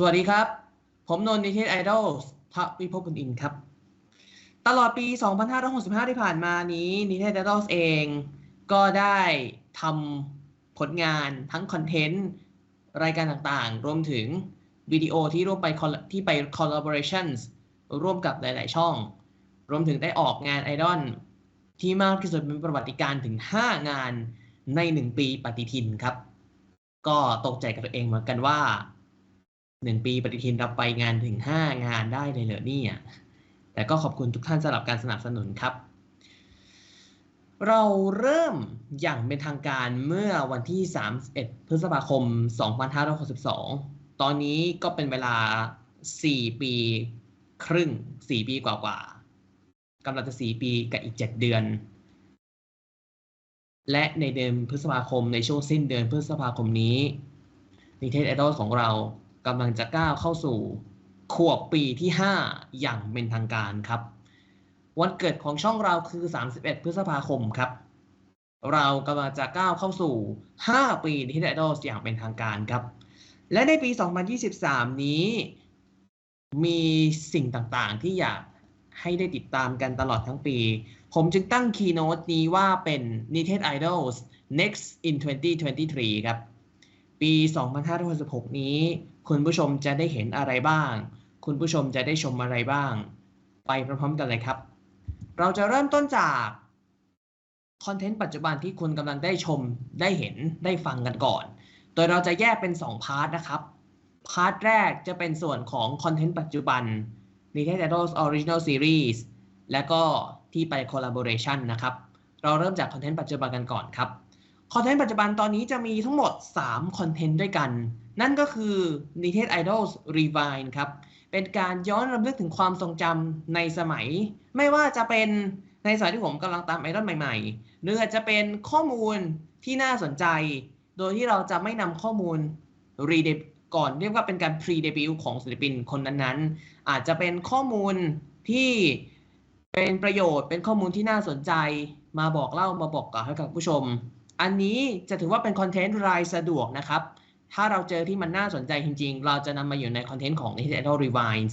สวัสดีครับ ผมนนท์นิเทศไอดอลพระวิภพคุณอินครับ ตลอดปี 2565 ที่ผ่านมานี้นิเทศไอดอลเองก็ได้ทำผลงานทั้งคอนเทนต์ รายการต่างๆ รวมถึงวิดีโอที่ร่วมไปที่ไป collaborations ร่วมกับหลาย ๆ ช่อง รวมถึงได้ออกงานไอดอลที่มากที่สุดเป็นประวัติการ์ถึง 5 งานใน 1 ปีปฏิทินครับ ก็ตกใจกับตัวเองเหมือนกันว่า 1ปีปฏิทินเราไปงานถึง5งานได้เลยเหรอเนี่ยแต่ก็ขอบคุณทุกท่านสำหรับการสนับสนุนครับ เราเริ่มอย่างเป็นทางการเมื่อวันที่ 31 พฤษภาคม 2562 ตอนนี้ก็เป็นเวลา 4 ปีครึ่ง 4 ปีกว่าๆกำลังจะ 4 ปีกับอีก 7 เดือน และในเดือนพฤษภาคมในช่วงสิ้นเดือนพฤษภาคมนี้นิเทศไอดอลของเรา กำลังจะก้าวเข้าสู่ขวบปีที่ 5 อย่างเป็นทางการครับ วันเกิดของช่องเราคือ 31 พฤษภาคมครับ เรากำลังจะก้าวเข้าสู่ 5 ปีนิเทศไอดอลอย่างเป็นทางการครับ และในปี 2023 นี้ มีสิ่งต่างๆ ที่อยากให้ได้ติดตามกันตลอดทั้งปี ผมจึงตั้งคีย์โน้ตนี้ว่าเป็น Nited Idols Next in 2023 ครับ ปี 2566 นี้ คุณผู้ชมจะได้เห็นอะไรบ้าง คุณผู้ชมจะได้ชมอะไรบ้าง ไปพร้อมๆกันเลยครับ เราจะเริ่มต้นจากคอนเทนต์ปัจจุบันที่คุณกำลังได้ชมได้เห็นได้ฟังกันก่อน โดยเราจะแยกเป็น 2 พาร์ทนะครับ พาร์ทแรกจะเป็นส่วนของคอนเทนต์ปัจจุบัน Nited Idols Original Series และก็ที่ไป collaboration นะครับ เราเริ่มจากคอนเทนต์ปัจจุบันกันก่อนครับ คอนเทนต์ปัจจุบันตอนนี้จะมีทั้งหมด 3 คอนเทนต์ด้วยกัน นั่นก็คือ Nited Idols Rewind ครับ เป็นการย้อนรำลึกถึงความทรงจำในสมัย ไม่ว่าจะเป็นในสมัยที่ผมกำลังตามไอดอลใหม่ๆ หรืออาจจะเป็นข้อมูลที่น่าสนใจ โดยที่เราจะไม่นำข้อมูล re ก่อนเรียกว่าเป็นการ pre debut ของศิลปินคนนั้นๆ อาจจะเป็นข้อมูลที่เป็นประโยชน์เป็นข้อมูลที่น่าสนใจ มาบอกเล่ามาบอกกล่าวให้กับผู้ชม อันนี้จะถือว่าเป็นคอนเทนต์รายสะดวกนะครับ ถ้าเราเจอที่มันน่าสนใจจริง ๆ เราจะนำมาอยู่ในคอนเทนต์ของ Nited Idol Rewind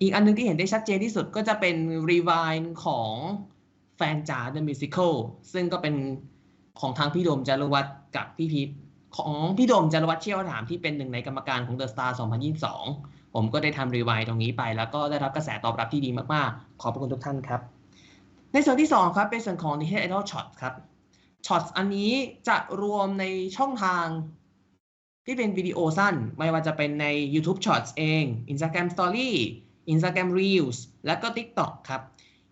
อีกอันหนึงที่เห็นได้ชัดเจนที่สุดก็จะเป็น Rewind ของแฟนจ๋า The Musical ซึ่งก็เป็นของทางพี่โดมจารวัตรกับพี่พีทของพี่โดมจารวัตรเชี่ยวถามที่เป็นหนึ่งในกรรมการของ The Star 2022 ผมก็ได้ทำ Rewind ตรงนี้ไป แล้วก็ได้รับกระแสตอบรับที่ดีมาก ๆ ขอบพระคุณทุกท่านครับ ในส่วนที่ 2 ครับ เป็นส่วนของ Nited Idol Shot ครับ Shots อันนี้จะรวมในช่องทางที่เป็นวิดีโอสั้น ไม่ว่าจะเป็นใน YouTube Shorts เอง Instagram Story Instagram Reels และก็ TikTok ครับ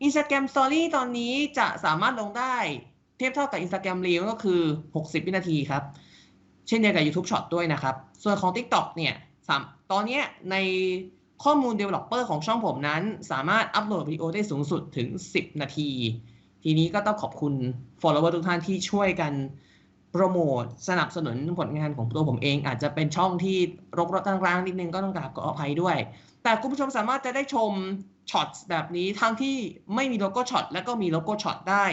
Instagram Story ตอนนี้จะสามารถลงได้เทียบเท่ากับ Instagram Reel ก็คือ 60 วินาทีครับ เช่นเดียวกับ YouTube Short ด้วยนะครับ ส่วนของ TikTok เนี่ยตอนนี้ในข้อมูล Developer ของช่องผมนั้น สามารถอัปโหลดวิดีโอได้สูงสุดถึง 10 นาที ทีนี้ก็ต้องขอบคุณ follower ทุกท่านที่ช่วยกันโปรโมทสนับสนุนผลงานของตัวผมเอง อาจจะเป็นช่องที่รกรกกลางๆนิดนึงก็ต้องกราบขออภัยด้วย แต่คุณผู้ชมสามารถจะได้ชมช็อตแบบนี้ทั้งที่ไม่มีโลโก้ช็อตและก็มีโลโก้ช็อตได้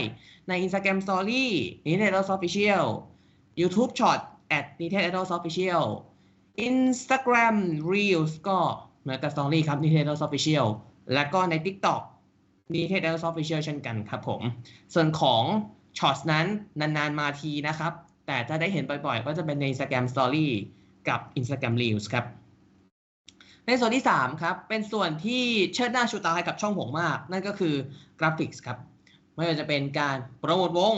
ใน Instagram Story Nited Idols Official YouTube Short at Nited Idols Official Instagram Reels ก็เหมือนกับ Story ครับ Nited Idols Official และก็ใน TikTok Nited Idols Official เช่นกันครับผม ส่วนของช็อตนั้นนาน ๆ มาทีนะครับ แต่ถ้าได้เห็นบ่อยๆ ก็จะเป็นใน Instagram Story กับ Instagram Reels ครับ ในส่วนที่ 3 ครับ เป็นส่วนที่เชิดหน้าชูตาให้กับช่องผมมาก นั่นก็คือกราฟิกส์ครับ ไม่ว่าจะเป็นการโปรโมทวง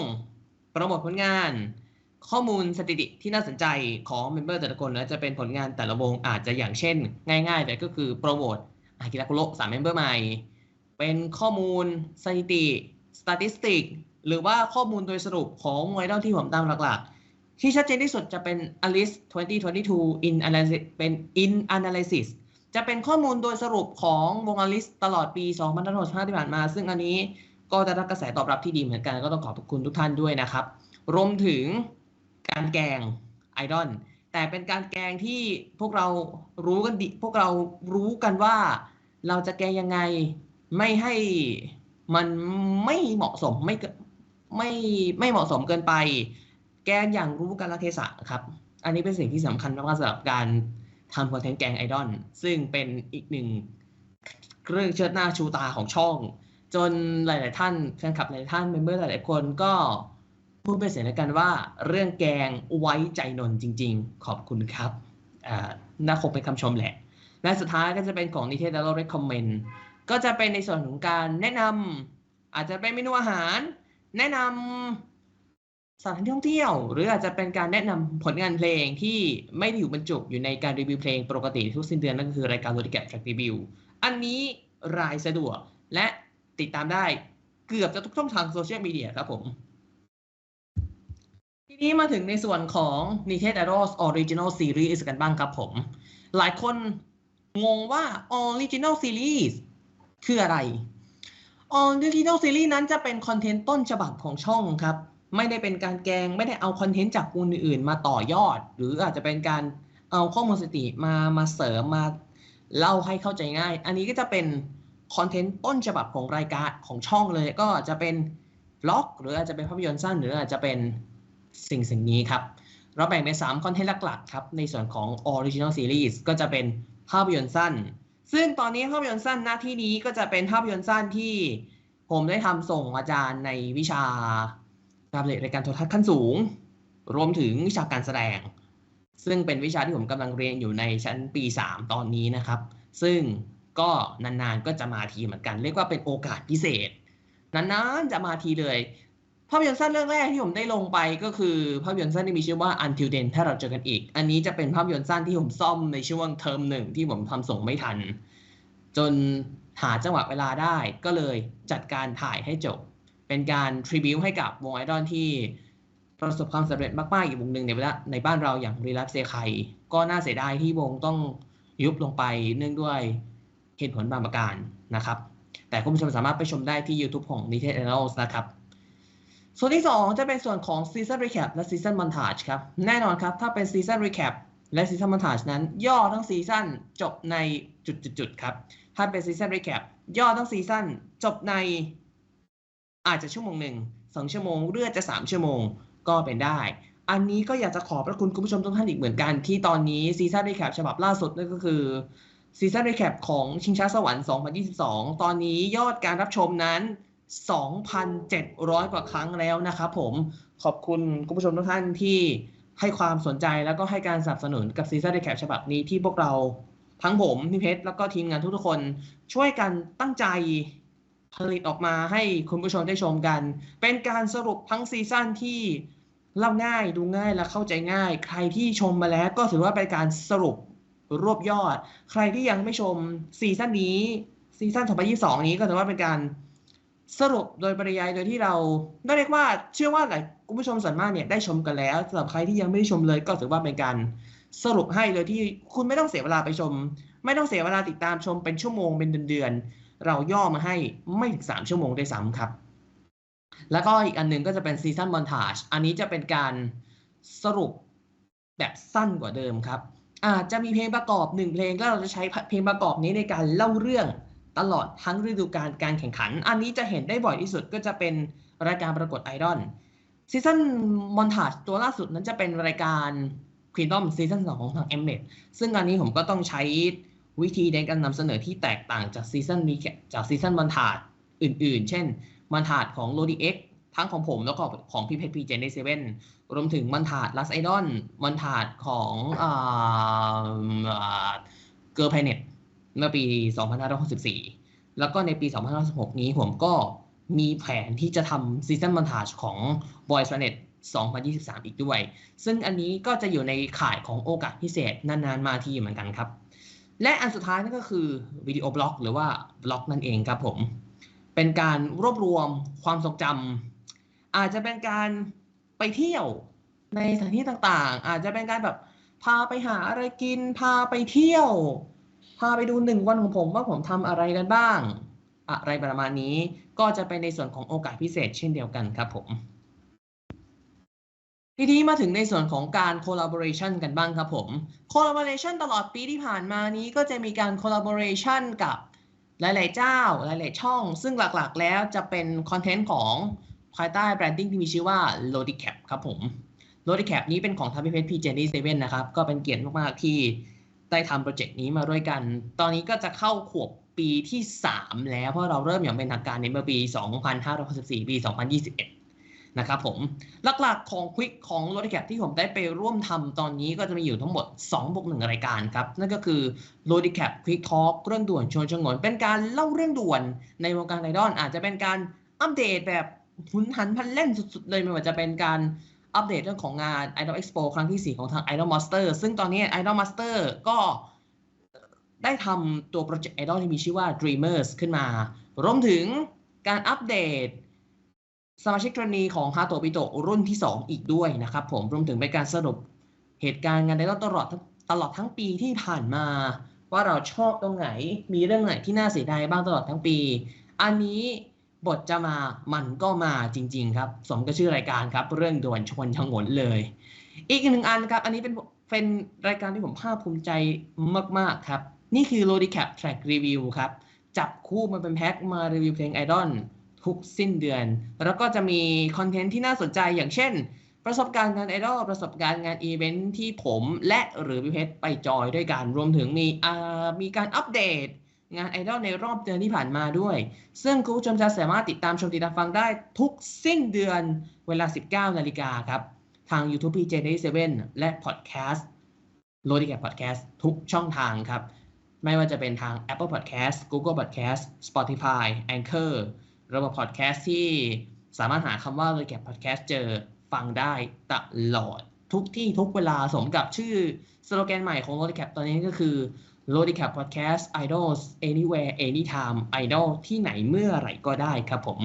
โปรโมทผลงาน ข้อมูลสถิติที่น่าสนใจของเมมเบอร์แต่ละคนและจะเป็นผลงานแต่ละวงอาจจะอย่างเช่น ง่าย ๆ แต่ก็คือโปรโมทอากิระคุโระสามเมมเบอร์ใหม่ เป็นข้อมูลสถิติสถิติหรือว่าข้อมูลโดยสรุปของไวดอลที่ผมตามหลักๆ ที่ชัดเจนที่สุดจะเป็น Alice 2022 in analysis เป็น in analysis จะเป็นข้อมูลโดยสรุปของวง Alice ตลอดปี 2025ที่ผ่านมา ซึ่งอันนี้ก็ได้รับกระแสตอบรับที่ดีเหมือนกัน ก็ต้องขอบคุณทุกท่านด้วยนะครับ รวมถึงการแกงไอดอลแต่เป็นการแกงที่พวกเรารู้กันดีพวกเรารู้กันว่าเราจะแกงยังไง ไม่ให้มันไม่เหมาะสมไม่ไม่ไม่เหมาะสมเกินไป แกนอย่างรู้กาลเทศะครับ อันนี้เป็นสิ่งที่สำคัญมากๆสำหรับการทำคอนเทนต์แกงไอดอลซึ่งเป็นอีกหนึ่งเรื่องเชิดหน้าชูตาของช่อง จนหลาย ๆ ท่านแฟนคลับหลายท่านเมมเบอร์หลาย ๆ คนก็พูดเป็นเสียงเดียวกันว่าเรื่องแกงไว้ใจนนจริง ๆ ขอบคุณครับ อ่าน่าคงเป็นคำชมแหละและสุดท้ายก็จะเป็นของ Nintendo Recommend ก็จะเป็นในส่วนของการแนะนำอาจจะเป็นเมนูอาหาร แนะนำสถานที่ท่องเที่ยว หรืออาจจะเป็นการแนะนำผลงานเพลงที่ไม่ได้อยู่บรรจุอยู่ในการรีวิวเพลงปกติทุกสิ้นเดือนนั่นก็คือรายการ r o d i c a p Track Review อันนี้รายสะดวกและติดตามได้เกือบจะทุกช่องทางโซเชียลมีเดียครับผม ทีนี้มาถึงในส่วนของ Nintendo Idols Original Series กันบ้างครับผม หลายคนงงว่า Original Series คืออะไร Original Series นั้นจะเป็นคอนเทนต์ต้นฉบับของช่องครับ ไม่ได้เป็นการแกงไม่ได้เอาคอนเทนต์จากคนอื่นๆ มาต่อยอด หรืออาจจะเป็นการเอาข้อมูลสติมามาเสริมมาเล่าให้เข้าใจง่าย อันนี้ก็จะเป็นคอนเทนต์ต้นฉบับของรายการของช่องเลย ก็จะเป็นบล็อก หรืออาจจะเป็นภาพยนตร์สั้น หรืออาจจะเป็นสิ่งสิ่งนี้ครับ เราแบ่งเป็น3คอนเทนต์หลักๆครับ ในส่วนของ Original Series ก็จะเป็นภาพยนตร์สั้น ซึ่งตอนนี้ภาพยนตร์สั้นหน้าที่นี้ก็จะเป็นภาพยนตร์สั้นที่ผมได้ทำส่งอาจารย์ในวิชาการผลิตรายการโทรทัศน์ขั้นสูง รวมถึงวิชาการแสดง ซึ่งเป็นวิชาที่ผมกำลังเรียนอยู่ในชั้นปี 3 ตอนนี้นะครับ ซึ่งก็นานๆก็จะมาทีเหมือนกัน เรียกว่าเป็นโอกาสพิเศษนานๆจะมาทีเลย ภาพยนตร์สั้นเรื่องแรกที่ผมได้ลงไปก็คือ ภาพยนตร์สั้นที่มีชื่อว่า Until Then ถ้าเราเจอกันอีก อันนี้จะเป็นภาพยนตร์สั้นที่ผมซ่อมในช่วงเทอมหนึ่งที่ผมทำส่งไม่ทัน จนหาจังหวะเวลาได้ก็เลยจัดการถ่ายให้จบ เป็นการทริบิวให้กับวงไอดอลที่ประสบความสำเร็จมากๆอีกวงหนึ่งในเวลาในบ้านเราอย่างรีลักเซไคก็น่าเสียดายที่วงต้องยุบลงไปเนื่องด้วยเหตุผลบางประการนะครับ แต่คุณผู้ชมสามารถไปชมได้ที่ YouTube ของ Nintendo Annals นะครับ ส่วนที่ 2 จะเป็นส่วนของ Season Recap และ Season Montage ครับ แน่นอนครับ ถ้าเป็น Season Recap และ Season Montage นั้น ย่อทั้งซีซั่นจบในจุดๆครับ ถ้าเป็น Season Recap ย่อทั้งซีซั่นจบในอาจจะชั่วโมงหนึ่งสองชั่วโมงเรืออจะ 3 ชั่วโมงก็เป็นได้ อันนี้ก็อยากจะขอบพระคุณคุณผู้ชมทุกท่านอีกเหมือนกัน ที่ตอนนี้ Season Recap ฉบับล่าสุดนั่นก็คือซีซั่นรีแคปของชิงช้าสวรรค์ 2022 ตอนนี้ยอดการรับชมนั้น 2,700 กว่าครั้งแล้วนะครับผมขอบคุณคุณผู้ชมทุกท่านที่ให้ความสนใจแล้วก็ให้การสนับสนุนกับซีซั่นรีแคปฉบับนี้ที่พวกเราทั้งผมพี่เพชรแล้วก็ทีมงานทุกๆคน ช่วยกันตั้งใจผลิตออกมาให้คุณผู้ชมได้ชมกัน เป็นการสรุปทั้งซีซั่นที่เล่าง่ายดูง่ายและเข้าใจง่าย ใครที่ชมมาแล้วก็ถือว่าเป็นการสรุปรวบยอด ใครที่ยังไม่ชมซีซั่นนี้ซีซั่น2022 นี้ก็ถือว่าเป็นการ สรุปโดยปริยายโดยที่เราได้เรียกว่าเชื่อว่าหลายคุณผู้ชมส่วนมากเนี่ยได้ชมกันแล้วสำหรับใครที่ยังไม่ได้ชมเลยก็ถือว่าเป็นการสรุปให้โดยที่คุณไม่ต้องเสียเวลาไปชม ไม่ต้องเสียเวลาติดตามชมเป็นชั่วโมงเป็นเดือนๆเราย่อมาให้ไม่ถึง3ชั่วโมงด้วยซ้ำครับ แล้วก็อีกอันหนึ่งก็จะเป็นซีซั่นมอนทาจอันนี้จะเป็นการสรุปแบบสั้นกว่าเดิมครับอาจจะมีเพลงประกอบหนึ่งเพลงแล้วเราจะใช้เพลงประกอบนี้ในการเล่าเรื่อง ตลอดทั้งฤดูกาลการแข่งขัน อันนี้จะเห็นได้บ่อยที่สุดก็จะเป็นรายการประกวดไอดอลซีซั่นมอนทาจตัวล่าสุดนั้นจะเป็นรายการควีนดอมซีซั่นสองของทางเอ็มเน็ตซึ่งอันนี้ผมก็ต้องใช้วิธีในการนำเสนอที่แตกต่างจากซีซั่นนี้จากซีซั่นมอนทาจอื่น ๆ เช่นมอนทาจของโ o ดีเอ็กทั้งของผมแล้วก็ของพี่เพชรพีเจนในเซเว่นรวมถึงมันถาดลัสไอดอนมันถาดของเกิร์ลแพเน็ต เมื่อปี 2564 แล้วก็ในปี 2566 นี้ผมก็มีแผนที่จะทำซีซันมันถาดของ Boys Planet 2023 อีกด้วย ซึ่งอันนี้ก็จะอยู่ในข่ายของโอกาสพิเศษนานๆมาทีเหมือนกันครับ และอันสุดท้ายนั่นก็คือวิดีโอบล็อกหรือว่าบล็อกนั่นเองครับผม เป็นการรวบรวมความทรงจำอาจจะเป็นการไปเที่ยวในสถานที่ต่างๆ อาจจะเป็นการแบบพาไปหาอะไรกิน พาไปเที่ยว พาไปดูหนึ่งวันของผมว่าผมทำอะไรกันบ้าง อะไรประมาณนี้ก็จะเป็นในส่วนของโอกาสพิเศษเช่นเดียวกันครับผมทีนี้มาถึงในส่วนของการ collaboration กันบ้างครับผม collaboration ตลอดปีที่ผ่านมานี้ก็จะมีการ collaboration กับหลาย ๆ เจ้า หลาย ๆ ช่อง ซึ่งหลัก ๆ แล้วจะเป็นคอนเทนต์ของภายใต้แบรนดิ้งที่มีชื่อว่า Lodicap ครับผม Lodicap นี้เป็นของทางพี่เพชรพีเจนี่เซเว่นนะครับ ก็เป็นเกียรติมาก ๆ ที่ ได้ทำโปรเจกต์นี้มาด้วยกัน ตอนนี้ก็จะเข้าขวบปีที่ 3 แล้ว เพราะเราเริ่มอย่างเป็นทางการในเมื่อปี 2564 ปี 2021 นะครับผม หลักๆของ Quick ของ r o d i c a p ที่ผมได้ไปร่วมทำตอนนี้ก็จะมีอยู่ทั้งหมด2บวก1รายการครับ นั่นก็คือ r o d i c a p Quick Talk เรื่องด่วนชวนชงน เป็นการเล่าเรื่องด่วนในวงการไอดอลอาจจะเป็นการอัปเดตแบบหุนหันพลันเล่นสุดๆเลยไม่ว่าจะเป็นการ อัปเดตเรื่องของงาน Idol Expo ครั้งที่ 4 ของทาง Idol Master ซึ่งตอนนี้ Idol Master ก็ได้ทำตัวโปรเจกต์ Idol ที่มีชื่อว่า Dreamers ขึ้นมารวมถึงการอัปเดตสมาชิกกรณีของฮาโตะปิโตะรุ่นที่ 2 อีกด้วยนะครับผมรวมถึงเป็นการสรุปเหตุการณ์งานไดตลอดตลอดทั้งปีที่ผ่านมา ว่าเราชอบตรงไหนมีเรื่องไหนที่น่าเสียดายบ้างตลอดทั้งปี อันนี้ บทจะมามันก็มาจริง ๆ ครับ สมกับชื่อรายการครับ เรื่องด่วนชวนชงนเลย อีกหนึ่งอันครับ อันนี้เป็นเป็นรายการที่ผมภาคภูมิใจมาก ๆ ครับ นี่คือ l o d i c a p Track Review ครับ จับคู่มาเป็นแพ็คมารีวิวเพลงไอดอลทุกสิ้นเดือน แล้วก็จะมีคอนเทนต์ที่น่าสนใจอย่างเช่น ประสบการณ์งานไอดอลประสบการณ์งานอีเวนท์ที่ผมและหรือพี่เพชรไปจอยด้วยกันรวมถึงมีมีการอัปเดต งานไอดอลในรอบเดือนที่ผ่านมาด้วย ซึ่งคุณผู้ชมจะสามารถติดตามชมติดตามฟังได้ทุกสิ้นเดือนเวลา 19 นาฬิกาครับ ทาง YouTube PJ Day 7และ Podcast l o d i c a p Podcast ทุกช่องทางครับ ไม่ว่าจะเป็นทาง Apple Podcast Google Podcast Spotify Anchor ระบบ Podcast ที่สามารถหาคำว่า l o d i c a p Podcast เจอฟังได้ตลอด ทุกที่ทุกเวลาสมกับชื่อสโลแกนใหม่ของ l o d i c a p ตอนนี้ก็คือ l o d i c a p Podcast Idols Anywhere Anytime Idol ที่ไหนเมื่อไหร่ก็ได้ครับผม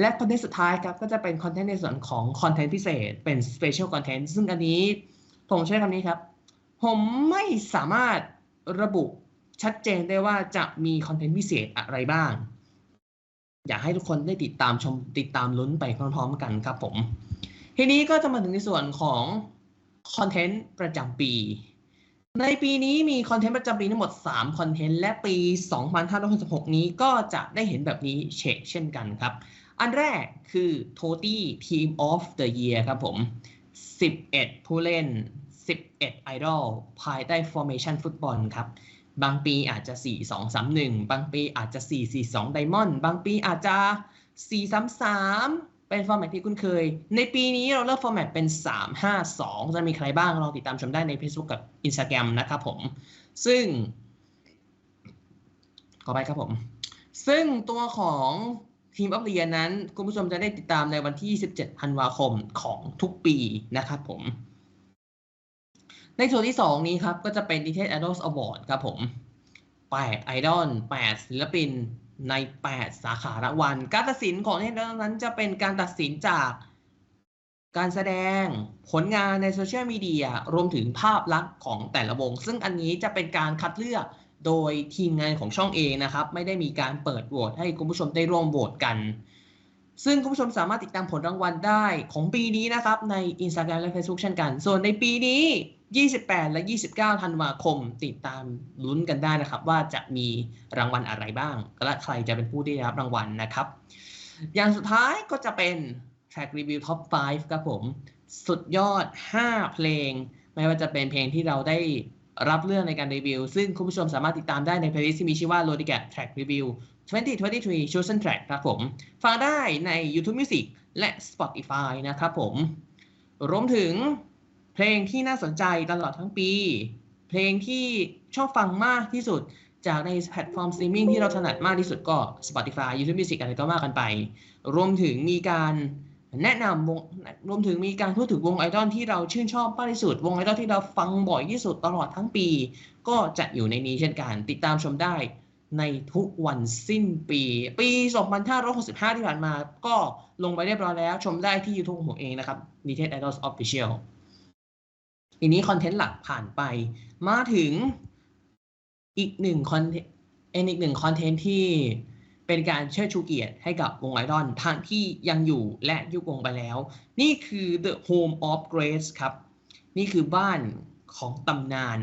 และคอนเทนต์สุดท้ายครับก็จะเป็นคอนเทนต์ในส่วนของคอนเทนต์พิเศษเป็น Special Content ซึ่งอันนี้ผมใช้คำนี้ครับ ผมไม่สามารถระบุชัดเจนได้ว่าจะมีคอนเทนต์พิเศษอะไรบ้าง อยากให้ทุกคนได้ติดตามชมติดตามลุ้นไปพร้อมๆกันครับผม ทีนี้ก็จะมาถึงในส่วนของคอนเทนต์ประจำปี ในปีนี้มีคอนเทนต์ประจำปีทั้งหมด 3 คอนเทนต์ และปี 2566 นี้ก็จะได้เห็นแบบนี้เชกเช่นกันครับ อันแรกคือ t o t y Team of the Year ครับผม 11 ผู้เล่น 11 ไอดอลภายใต้ Formation ฟุตบอลครับ บางปีอาจจะ 4 2 3 1 บางปีอาจจะ 4 4 2 Diamond บางปีอาจจะ 4 3 3 เป็นฟอร์แมตที่คุ้นเคย ในปีนี้เราเลือกฟอร์แมตเป็น 3 5 2 จะมีใครบ้างลองติดตามชมได้ใน Facebook กับ Instagram นะครับผม ซึ่งขอไปครับผม ซึ่งตัวของทีมอัพเรียนนั้น คุณผู้ชมจะได้ติดตามในวันที่ 17ธันวาคมของทุกปีนะครับผม ในส่วนที่ 2 นี้ครับ ก็จะเป็น d e t a i l Idols Award ครับผม 8 ไอดอล8ศิลปิน ใน 8 สาขารางวัลการตัดสินของเที่นั้นจะเป็นการตัดสินจากการแสดงผลงานในโซเชียลมีเดียรวมถึงภาพลักษณ์ของแต่ละวง ซึ่งอันนี้จะเป็นการคัดเลือกโดยทีมงานของช่องเองนะครับ ไม่ได้มีการเปิดโหวตให้คุณผู้ชมได้ร่วมโหวตกัน ซึ่งคุณผู้ชมสามารถติดตามผลรางวัลได้ของปีนี้นะครับ ใน Instagram และ Facebook เช่นกัน ส่วนในปีนี้ 28 และ 29 ธันวาคมติดตามลุ้นกันได้นะครับ ว่าจะมีรางวัลอะไรบ้าง และใครจะเป็นผู้ได้รับรางวัลนะครับ อย่างสุดท้ายก็จะเป็น Track Review Top 5 ครับผม สุดยอด 5 เพลง ไม่ว่าจะเป็นเพลงที่เราได้รับเรื่องในการรีวิว ซึ่งคุณผู้ชมสามารถติดตามได้ในเพลย์ลิสต์ที่มีชื่อว่า l o d i g a t Track Review 2023 Chosen Track ครับผม ฟังได้ใน YouTube Music และ Spotify นะครับผม รวมถึง เพลงที่น่าสนใจตลอดทั้งปี เพลงที่ชอบฟังมากที่สุดจากในแพลตฟอร์มสตรีมมิ่งที่เราถนัดมากที่สุดก็ Spotify YouTube Music อะไรก็ว่ากันไป รวมถึงมีการแนะนำวงรวมถึงมีการพูดถึงวงไอดอลที่เราชื่นชอบมากที่สุด วงไอดอลที่เราฟังบ่อยที่สุดตลอดทั้งปี ก็จะอยู่ในนี้เช่นกัน ติดตามชมได้ในทุกวันสิ้นปี ปี 2565 ที่ผ่านมา ก็ลงไปเรียบร้อยแล้ว ชมได้ที่ YouTube ของผมเองนะครับ n i t e d Idols Official ทีนี้คอนเทนต์หลักผ่านไป มาถึงอีกหนึ่งคอนเทนต์อีกหนึ่งคอนเทนต์ที่เป็นการเชิดชูเกียรติให้กับวงไอดอลทั้งที่ยังอยู่และยุบวงไปแล้ว นี่คือ The Home of Grace ครับ นี่คือบ้านของตำนาน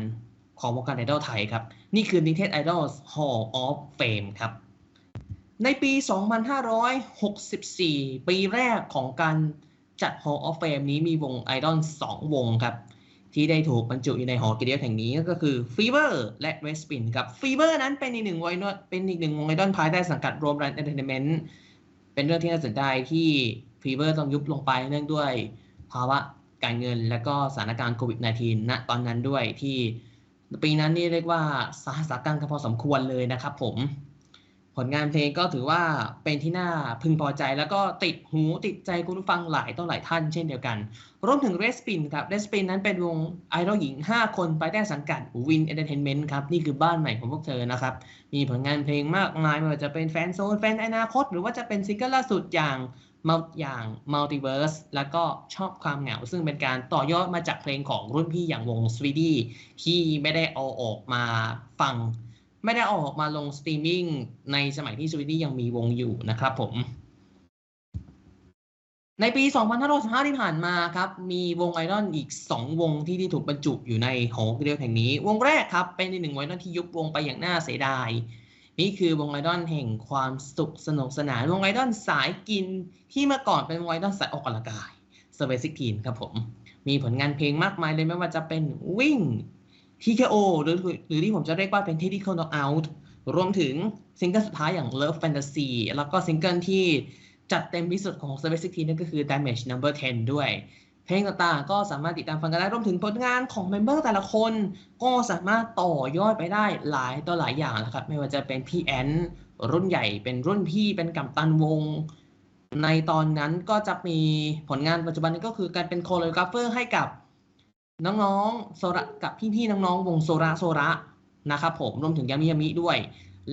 ของวงการไอดอลไทยครับ นี่คือ Nintendo Idols Hall of Fame ครับ ในปี 2564 ปีแรกของการจัด Hall of Fame นี้มีวงไอดอล2วงครับ ที่ได้ถูกบรรจุอยู่ในหอกิจยศแห่งนี้ก็คือ Fever และ r e s p i n ครับ Fever นั้นเป็นอีกหนึ่งวงไอดอลเป็นอีกหนึ่งวงไอดอลภายใต้สังกัดรวมรันเอนเตอร์เทนเมนต์เป็นเรื่องที่น่าสนใจที่ Fever ต้องยุบลงไปเนื่องด้วยภาวะการเงินและก็สถานการณ์โควิด -19 ณตอนนั้นด้วยที่ปีนั้นนี่เรียกว่าสาหัสกันกันพอสมควรเลยนะครับผม ผลงานเพลงก็ถือว่าเป็นที่น่าพึงพอใจ แล้วก็ติดหูติดใจคุณผู้ฟังหลายต่อหลายท่านเช่นเดียวกัน รวมถึง r e s p i n ครับ r e s p i n นั้นเป็นวงไอดอลหญิง 5 คนภายใต้สังกัด Win Entertainment ครับ นี่คือบ้านใหม่ของพวกเธอนะครับ มีผลงานเพลงมากมายไม่ว่าจะเป็นแฟนโซนแฟนอนาคต หรือว่าจะเป็นซิงเกิลล่าสุดอย่างมาอย่าง Multiverse แล้วก็ชอบความเหงา ซึ่งเป็นการต่อยอดมาจากเพลงของรุ่นพี่อย่างวง s w e e d y ที่ไม่ได้เอาออกมาฟัง ไม่ได้ออกมาลงสตรีมมิ่งในสมัยที่ s w e e d y ยังมีวงอยู่นะครับผม ในปี 2565 ที่ผ่านมาครับ มีวงไอดอลอีก 2 วงที่ที่ถูกบรรจุอยู่ในหอเดียวแห่งนี้ วงแรกครับ เป็นอีกหนึ่งไอดอลที่ยุบวงไปอย่างน่าเสียดาย นี่คือวงไอดอลแห่งความสุขสนุกสนาน วงไอดอลสายกินที่เมื่อก่อนเป็นวงไอดอลสายออกกำลังกายเซเวซิกทีนครับผม มีผลงานเพลงมากมายเลยไม่ว่าจะเป็นวิ่ง TKO หรือหรือที่ผมจะเรียกว่าเป็น Technical Knockout รวมถึงซิงเกิลสุดท้ายอย่าง Love Fantasy แล้วก็ซิงเกิลที่จัดเต็มที่สุดของ s p a c e นั่นก็คือ Damage Number 10 ด้วย เพลงต่างๆก็สามารถติดตามฟังกันได้ รวมถึงผลงานของเมมเบอร์แต่ละคน ก็สามารถต่อยอดไปได้หลายต่อหลายอย่างนะครับ ไม่ว่าจะเป็นพี่แอนรุ่นใหญ่เป็นรุ่นพี่เป็นกัปตันวง ในตอนนั้นก็จะมีผลงานปัจจุบันนี้ก็คือการเป็นโคโรกราฟเฟอร์ให้กับ น้องๆโซระกับพี่ๆน้องๆวงโซระโซระนะครับผมรวมถึงยามิยามิด้วย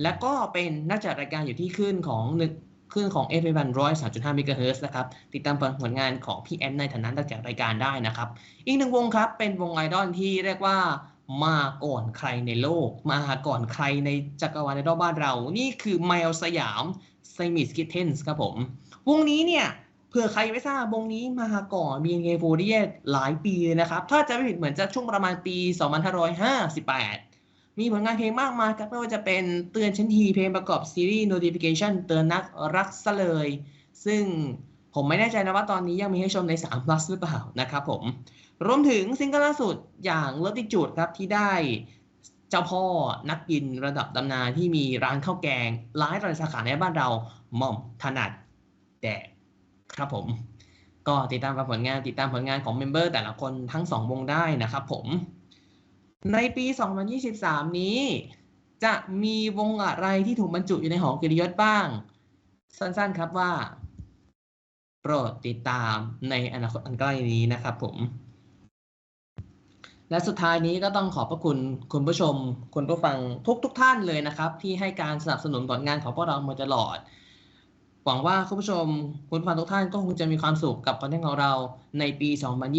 และก็เป็นนักจัดรายการอยู่ที่ขึ้นของหนึ่งขึ้นของ f อ1 0 3 5 MHz นะครับ ติดตามผลงานของพี่แอนในฐานะนักจัดรายการได้นะครับ อีกหนึ่งวงครับ เป็นวงไอดอลที่เรียกว่ามาก่อนใครในโลก มาก่อนใครในจักรวาลในรอบบ้านเรา นี่คือไมลสยามไซมิสกิทเทนส์ครับผม วงนี้เนี่ย เผื่อใครไม่ทราบวงนี้มาก่อน BNK48 หลายปีเลยนะครับ ถ้าจะไม่ผิดเหมือนจะช่วงประมาณปี 2558 มีผลงานเพลงมากมายครับไม่ว่าจะเป็นเตือนชั้นทีเพลงประกอบซีรีส์ notification เตือนนักรักซะเลย ซึ่งผมไม่แน่ใจนะว่าตอนนี้ยังมีให้ชมใน3 plus หรือเปล่านะครับผม รวมถึงซิงเกิลล่าสุดอย่าง Love t i t u d e ครับที่ได้เจ้าพ่อนักกินระดับตำนานที่มีร้านข้าวแกงร้ายรายสาขาในบ้านเราหม่อมถนัดแดก ครับผม ก็ติดตามผลงานติดตามผลงานของเมมเบอร์แต่ละคนทั้ง2วงได้นะครับผม ในปี 2023 นี้ จะมีวงอะไรที่ถูกบรรจุอยู่ในหอกิยศบ้าง สั้นๆครับว่า โปรดติดตามในอนาคตอันใกล้นี้นะครับผมและสุดท้ายนี้ก็ต้องขอบพระคุณคุณผู้ชม คุณผู้ฟังทุกทุกท่านเลยนะครับ ที่ให้การสนับสนุนผลงานของพวกเรามาตลอด หวังว่าคุณผู้ชมคุณฟังทุกท่านก็คงจะมีความสุขกับคอนเทนต์ของเราในปี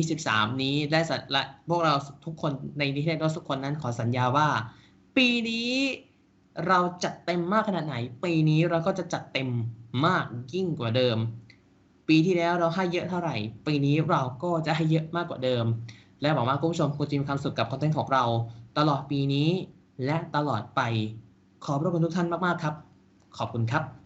2023 นี้และสัตและพวกเราทุกคนในนิเทศทุกคนนั้นขอสัญญาว่า ปีนี้เราจัดเต็มมากขนาดไหน ปีนี้เราก็จะจัดเต็มมากยิ่งกว่าเดิม ปีที่แล้วเราให้เยอะเท่าไหร่ ปีนี้เราก็จะให้เยอะมากกว่าเดิม และหวังว่าคุณผู้ชมคงจะมีความสุขกับคอนเทนต์ของเรา ตลอดปีนี้และตลอดไป ขอบพระคุณทุกท่านมากๆครับ ขอบคุณครับ